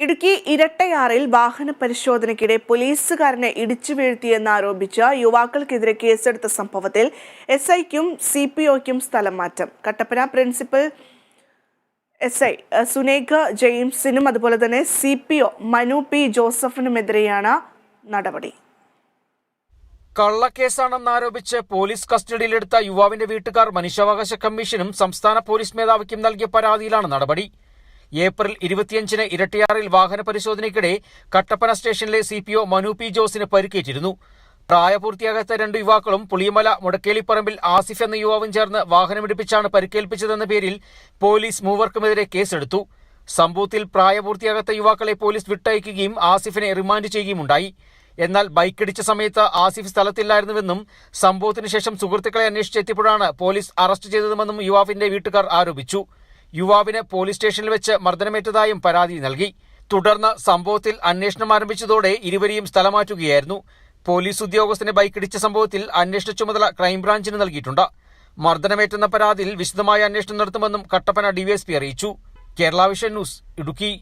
ഇടുക്കി ഇരട്ടയാറിൽ വാഹന പരിശോധനയ്ക്കിടെ പോലീസുകാരനെ ഇടിച്ചു വീഴ്ത്തിയെന്നാരോപിച്ച് യുവാക്കൾക്കെതിരെ കേസെടുത്ത സംഭവത്തിൽ എസ് ഐക്കും സി പി ഒക്കും സ്ഥലം മാറ്റം. Kattappana principal S I Sunekha ജെയിംസിനും അതുപോലെ തന്നെ C P O Manu P ജോസഫിനുമെതിരെയാണ് നടപടി. കള്ളക്കേസാണെന്നാരോപിച്ച് പോലീസ് കസ്റ്റഡിയിലെടുത്ത യുവാവിന്റെ വീട്ടുകാർ മനുഷ്യാവകാശ കമ്മീഷനും സംസ്ഥാന പോലീസ് മേധാവിക്കും നൽകിയ പരാതിയിലാണ് നടപടി. ഏപ്രിൽ ഇരുപത്തിയഞ്ചിന് ഇരട്ടിയാറിൽ വാഹന പരിശോധനയ്ക്കിടെ കട്ടപ്പന സ്റ്റേഷനിലെ C P O Manu P ജോസിന് പരിക്കേറ്റിരുന്നു. പ്രായപൂർത്തിയാകാത്ത രണ്ട് യുവാക്കളും പുളിയമല മുടക്കേലിപ്പറമ്പിൽ ആസിഫ് എന്ന യുവാവും ചേർന്ന് വാഹനമിടിപ്പിച്ചാണ് പരിക്കേൽപ്പിച്ചതെന്ന പേരിൽ പോലീസ് മൂവർക്കുമെതിരെ കേസെടുത്തു. സംഭവത്തിൽ പ്രായപൂർത്തിയാകാത്ത യുവാക്കളെ പോലീസ് വിട്ടയക്കുകയും ആസിഫിനെ റിമാൻഡ് ചെയ്യുകയുമുണ്ടായി. എന്നാൽ ബൈക്കിടിച്ച സമയത്ത് ആസിഫ് സ്ഥലത്തില്ലായിരുന്നുവെന്നും സംഭവത്തിന് ശേഷം സുഹൃത്തുക്കളെ അന്വേഷിച്ചെത്തിയപ്പോഴാണ് പോലീസ് അറസ്റ്റ് ചെയ്തതുമെന്നും യുവാവിന്റെ വീട്ടുകാർ ആരോപിച്ചു. യുവാവിന് പോലീസ് സ്റ്റേഷനിൽ വെച്ച് മർദ്ദനമേറ്റതായും പരാതി നൽകി. തുടർന്ന് സംഭവത്തിൽ അന്വേഷണം ആരംഭിച്ചതോടെ ഇരുവരെയും സ്ഥലമാറ്റുകയായിരുന്നു. പോലീസ് ഉദ്യോഗസ്ഥനെ ബൈക്കിടിച്ച സംഭവത്തിൽ അന്വേഷണ ചുമതല ക്രൈംബ്രാഞ്ചിന് നൽകിയിട്ടുണ്ട്. മർദ്ദനമേറ്റെന്ന പരാതിയിൽ വിശദമായ അന്വേഷണം നടത്തുമെന്നും കട്ടപ്പന ഡിവൈഎസ്പി അറിയിച്ചു. Kerala vision news Idukki.